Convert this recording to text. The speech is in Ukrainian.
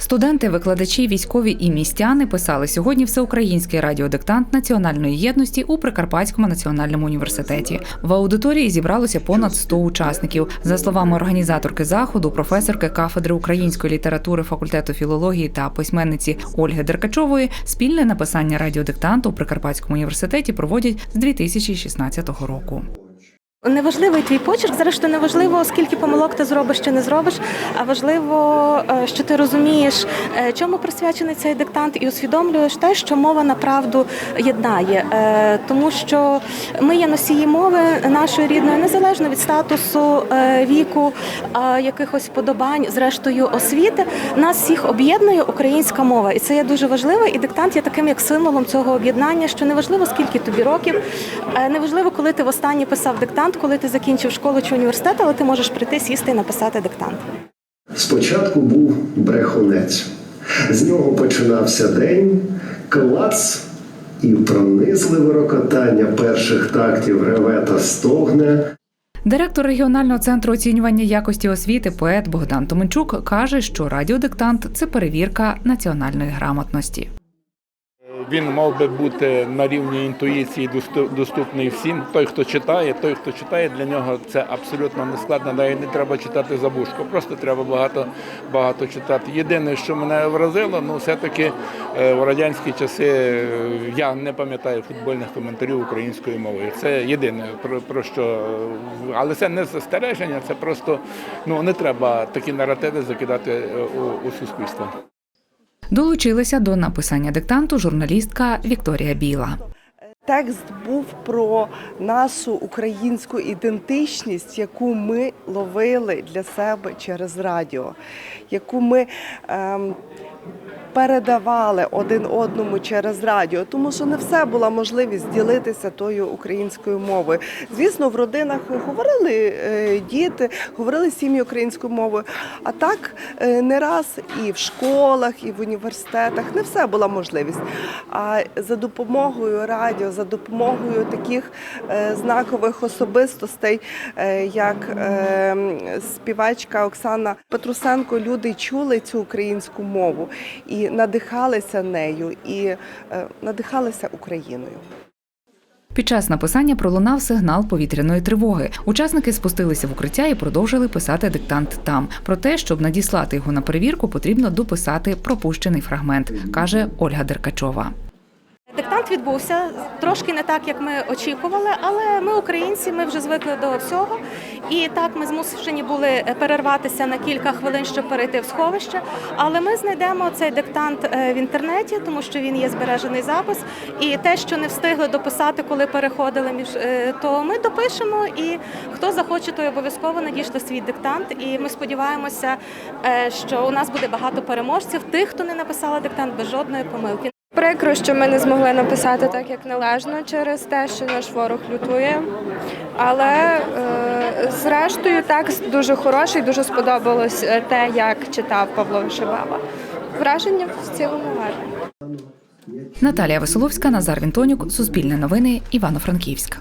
Студенти, викладачі, військові і містяни писали сьогодні всеукраїнський радіодиктант національної єдності у Прикарпатському національному університеті. В аудиторії зібралося понад 100 учасників. За словами організаторки заходу, професорки кафедри української літератури факультету філології та письменниці Ольги Деркачової, спільне написання радіодиктанту у Прикарпатському університеті проводять з 2016 року. Неважливий твій почерк, зрештою, неважливо, скільки помилок ти зробиш чи не зробиш, а важливо, е, що ти розумієш, е, чому присвячений цей диктант, і усвідомлюєш те, що мова направду єднає. Е, Тому що ми є носії мови нашої рідної, незалежно від статусу, віку, якихось подобань, зрештою освіти. Нас всіх об'єднує українська мова, і це є дуже важливо. І диктант є таким як символом цього об'єднання, що неважливо, скільки тобі років, неважливо, коли ти востаннє писав диктант, коли ти закінчив школу чи університет, але ти можеш прийти, сісти і написати диктант. Спочатку був брехунець. З нього починався день, клац і пронизливе рокотання перших тактів реве та стогне. Директор регіонального центру оцінювання якості освіти, поет Богдан Томенчук каже, що радіодиктант це перевірка національної грамотності. Він мав би бути на рівні інтуїції доступний всім. Той, хто читає, той, хто читає, для нього це абсолютно не складно. Навіть не треба читати забушку. Просто треба багато багато читати. Єдине, що мене вразило, ну все-таки е, в радянські часи е, я не пам'ятаю футбольних коментарів українською мовою. Це єдине про, про що, але це не застереження, це просто ну не треба такі наративи закидати е, у, у суспільство. Долучилася до написання диктанту журналістка Вікторія Біла. Текст був про нашу українську ідентичність, яку ми ловили для себе через радіо, яку ми ем, передавали один одному через радіо, тому що не все була можливість ділитися тою українською мовою. Звісно, в родинах говорили е, діти, говорили сім'ї українською мовою. А так е, не раз і в школах, і в університетах не все була можливість. А за допомогою радіо, за допомогою таких е, знакових особистостей, як співачка Оксана Петрусенко, люди чули цю українську мову і надихалися нею, і е, надихалися Україною. Під час написання пролунав сигнал повітряної тривоги. Учасники спустилися в укриття і продовжили писати диктант там. Проте, щоб надіслати його на перевірку, потрібно дописати пропущений фрагмент, каже Ольга Деркачова. Диктант відбувся трошки не так, як ми очікували, але ми, українці, ми вже звикли до всього. І так ми змушені були перерватися на кілька хвилин, щоб перейти в сховище. Але ми знайдемо цей диктант е, в інтернеті, тому що він є збережений запис. І те, що не встигли дописати, коли переходили між е, то ми допишемо. І хто захоче, той обов'язково надішле свій диктант. І ми сподіваємося, е, що у нас буде багато переможців, тих, хто не написала диктант без жодної помилки. Прикро, що ми не змогли написати так, як належно, через те, що наш ворог лютує. Але е, зрештою текст дуже хороший, дуже сподобалось е, те, як читав Павло Вишибаба. Враження в цілому гарне. Наталія Веселовська, Назар Вінтонюк, Суспільне новини, Івано-Франківськ.